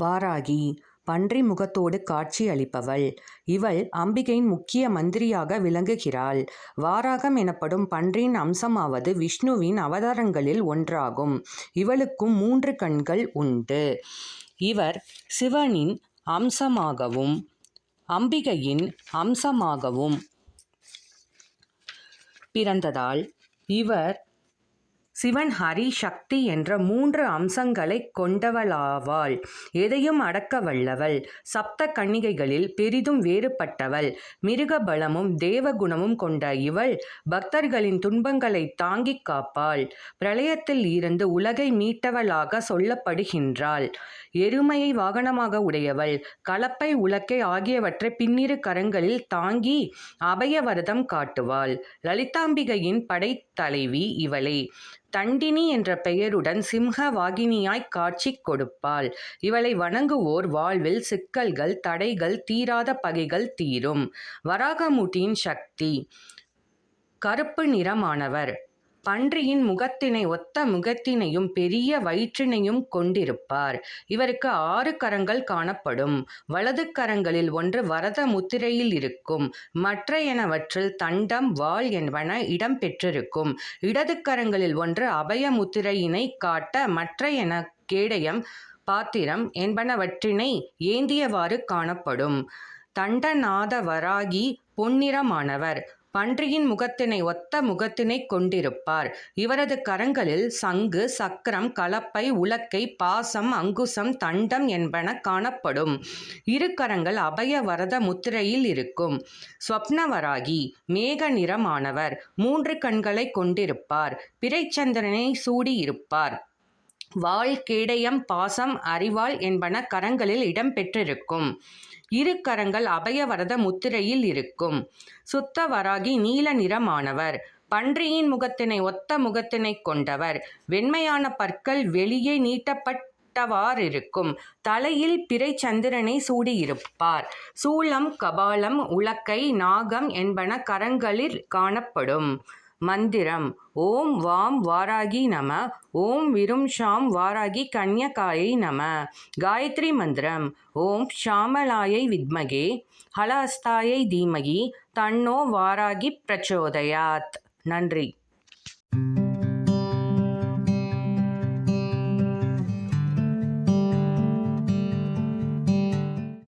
வாராகி பன்றி முகத்தோடு காட்சி அளிப்பவள். இவள் அம்பிகையின் முக்கிய மந்திரியாக விளங்குகிறாள். வாராகம் எனப்படும் பன்றியின் அம்சமாவது விஷ்ணுவின் அவதாரங்களில் ஒன்றாகும். இவளுக்கும் மூன்று கண்கள் உண்டு. இவர் சிவனின் அம்சமாகவும் அம்பிகையின் அம்சமாகவும் பிறந்ததால் இவர் சிவன் ஹரி சக்தி என்ற மூன்று அம்சங்களைக் கொண்டவளாவாள். எதையும் அடக்க வல்லவள். சப்த கன்னிகைகளில் பெரிதும் வேறுபட்டவள். மிருக பலமும் தேவகுணமும் கொண்ட இவள் பக்தர்களின் துன்பங்களை தாங்கிக் காப்பாள். பிரளயத்தில் இருந்து உலகை மீட்டவளாக சொல்லப்படுகின்றாள். எருமையை வாகனமாக உடையவள். கலப்பை உலக்கை ஆகியவற்றை பின்னிரு கரங்களில் தாங்கி அபயவரதம் காட்டுவாள். லலிதாம்பிகையின் படைத்தலைவி இவளே. தண்டினி என்ற பெயருடன் சிம்ஹ வாகினியாய் காட்சி கொடுப்பாள். இவளை வணங்குவோர் வாழ்வில் சிக்கல்கள் தடைகள் தீராத பகைகள் தீரும். வராகமூட்டியின் சக்தி. கருப்பு நிறமானவர். பன்றியின் முகத்தினை ஒத்த முகத்தினையும் பெரிய வயிற்றினையும் கொண்டிருப்பார். இவருக்கு ஆறு கரங்கள் காணப்படும். வலது கரங்களில் ஒன்று வரத முத்திரையில் இருக்கும். மற்றையனவற்றில் தண்டம் வாள் என்பன இடம் பெற்றிருக்கும். இடது கரங்களில் ஒன்று அபய முத்திரையினை காட்ட மற்றையன கேடயம் பாத்திரம் என்பனவற்றினை ஏந்தியவாறு காணப்படும். தண்டநாத வராகி பொன்னிறமானவர். பன்றியின் முகத்தினை ஒத்த முகத்தினைக் கொண்டிருப்பார் இவரது கரங்களில் சங்கு சக்கரம் கலப்பை உலக்கை பாசம் அங்குசம் தண்டம் என்பன காணப்படும். இரு கரங்கள் அபய வரத முத்திரையில் இருக்கும். ஸ்வப்னவராகி மேக நிறமானவர் மூன்று கண்களை கொண்டிருப்பார். பிறைச்சந்திரனை சூடியிருப்பார். வாள் கேடயம் பாசம் அறிவாள் என்பன கரங்களில் இடம்பெற்றிருக்கும். இரு கரங்கள் அபயவரத முத்திரையில் இருக்கும். சுத்த வராகி நீல நிறமானவர். பன்றியின் முகத்தினை ஒத்த முகத்தினைக் கொண்டவர். வெண்மையான பற்கள் வெளியே நீட்டப்பட்டவாறிருக்கும். தலையில் பிறை சந்திரனை சூடியிருப்பார். சூளம் கபாலம் உலக்கை நாகம் என்பன கரங்களில் காணப்படும். மந்திரம். ஓம் வாம் வாராகி நம ஓம் விரும் ஷாம் வாராகி கன்யகாயை நம. காயத்ரி மந்திரம். ஓம் ஷாமலாயை வித்மகே ஹலஹஸ்தாயை தீமகி தன்னோ வாராகி பிரச்சோதயாத். நன்றி.